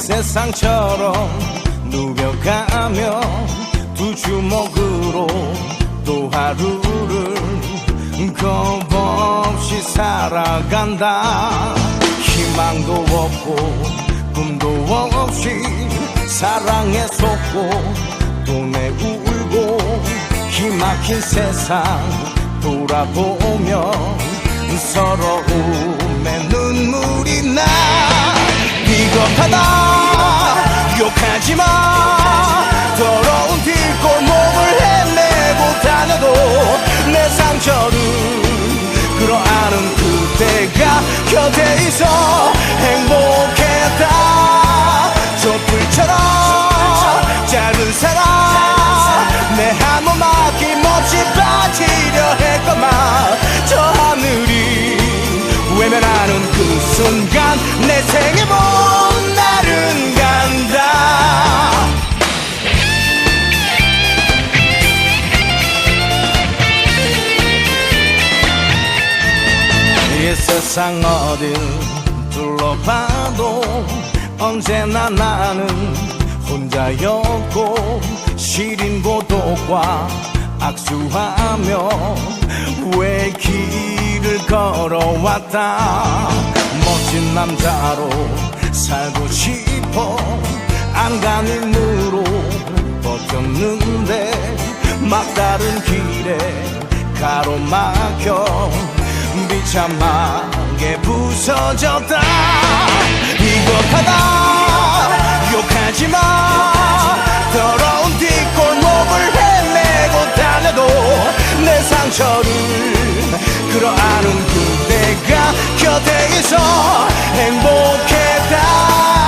세상처럼 누벼가며 두 주먹으로 또 하루를 겁없이 살아간다. 희망도 없고 꿈도 없이 사랑에 속고 돈에 울고 기막힌 세상 돌아보며 서러움에 눈물이 나 비겁하다. 욕하지마. 더러운 뒷골목을 헤매고 다녀도 내 상처를 끌어안은 그대가 곁에 있어 행복했다. 촛불처럼 이 세상 어딜 둘러봐도 언제나 나는 혼자였고 시린 고독과 악수하며 왜 길을 걸어왔다. 멋진 남자로 살고 싶어 안간힘으로 버텼는데 막다른 길에 가로막혀 비참하게 부서졌다. 비겁하다. 욕하지마. 더러운 뒷골목을 헤매고 다녀도 내 상처를 끌어안은 그대가 곁에 있어 행복했다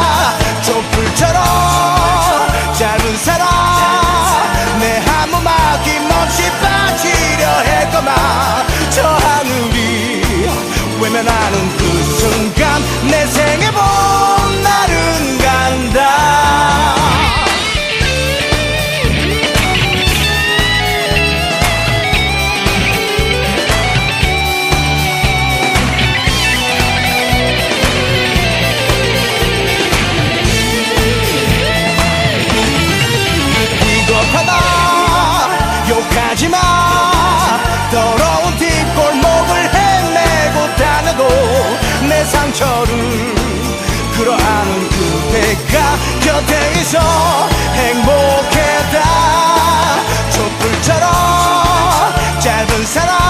내 상처를 끌어안은 그대가 곁에 있어 행복했다. 촛불처럼 짧은 사랑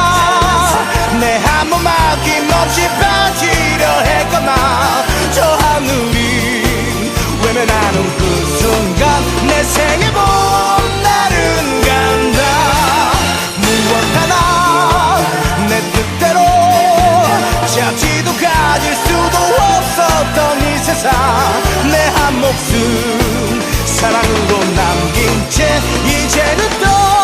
세상 내한 목숨 사랑으로 남긴 채 이제는 싶다